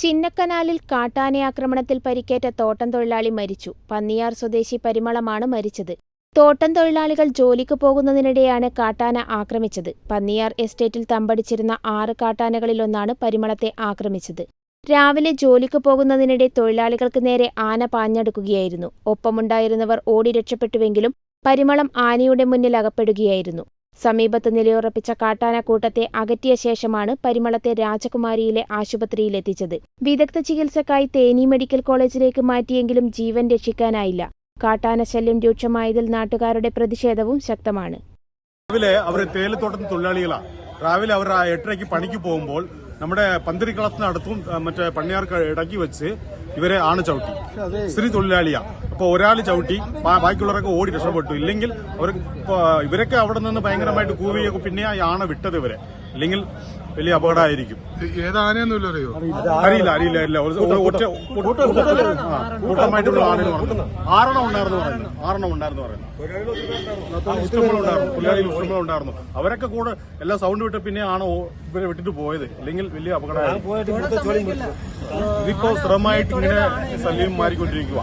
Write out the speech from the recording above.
ചിന്നക്കനാലിൽ കാട്ടാനയാക്രമണത്തിൽ പരിക്കേറ്റ തോട്ടം തൊഴിലാളി മരിച്ചു. പന്നിയാർ സ്വദേശി പരിമളമാണ് മരിച്ചത്. തോട്ടം തൊഴിലാളികൾ ജോലിക്ക് പോകുന്നതിനിടെയാണ് കാട്ടാന ആക്രമിച്ചത്. പന്നിയാർ എസ്റ്റേറ്റിൽ തമ്പടിച്ചിരുന്ന ആറ് കാട്ടാനകളിലൊന്നാണ് പരിമളത്തെ ആക്രമിച്ചത്. രാവിലെ ജോലിക്ക് പോകുന്നതിനിടെ തൊഴിലാളികൾക്ക് നേരെ ആന പാഞ്ഞടുക്കുകയായിരുന്നു. ഒപ്പമുണ്ടായിരുന്നവർ ഓടി രക്ഷപ്പെട്ടുവെങ്കിലും പരിമളം ആനയുടെ മുന്നിൽ അകപ്പെടുകയായിരുന്നു. സമീപത്ത് നിലയുറപ്പിച്ച കാട്ടാനക്കൂട്ടത്തെ അകറ്റിയ ശേഷമാണ് പരിമളത്തെ രാജകുമാരിയിലെ ആശുപത്രിയിലെത്തിച്ചത്. വിദഗ്ധ ചികിത്സക്കായി തേനി മെഡിക്കൽ കോളേജിലേക്ക് മാറ്റിയെങ്കിലും ജീവൻ രക്ഷിക്കാനായില്ല. കാട്ടാന ശല്യം രൂക്ഷമായതിൽ നാട്ടുകാരുടെ പ്രതിഷേധവും ശക്തമാണ്. രാവിലെ അവർ തേയിലത്തോട്ടത്തിൽ തൊഴിലാളികളാണ് രാവിലെ അവർ ആ എട്ടരയ്ക്ക് പണിക്ക് പോകുമ്പോൾ നമ്മുടെ പന്തിരിക്കളത്തിനടുത്തും മറ്റേ പണിയാർക്ക് ഇടക്കി വെച്ച് ഇവരെ ആണ് ചവിട്ടി സ്ത്രീ തൊഴിലാളിയാ. അപ്പൊ ഒരാൾ ചവിട്ടി ബാക്കിയുള്ളവരൊക്കെ ഓടി രക്ഷപ്പെട്ടു. ഇല്ലെങ്കിൽ അവർ ഇവരൊക്കെ അവിടെ നിന്ന് ഭയങ്കരമായിട്ട് കൂവിയൊക്കെ പിന്നെ ആ ആണ വിട്ടത് ഇവരെ. ഇല്ലെങ്കിൽ വലിയ അപകടമായിരിക്കും. ഏതാനൊന്നുമില്ല അറിയോ? അറിയില്ല അറിയില്ല ഇല്ല. ഒറ്റ കൂട്ടമായിട്ടുള്ള ആളുകൾ പറഞ്ഞു ആറെണ്ണം ഉണ്ടായിരുന്നു പറയുന്നു. ആറെണ്ണം ഉണ്ടായിരുന്നു പറയുന്നു. ഉണ്ടായിരുന്നു. തൊഴിലാളികൾ അവരൊക്കെ കൂടെ എല്ലാ സൗണ്ട് വിട്ട് പിന്നെ ആണ് ഇവരെ വിട്ടിട്ട് പോയത്. ഇല്ലെങ്കിൽ വലിയ അപകടമായിരുന്നു ഇതിപ്പോ സ്ഥിരമായിട്ട് ഇങ്ങനെ ശല്യം മാറിക്കൊണ്ടിരിക്കുക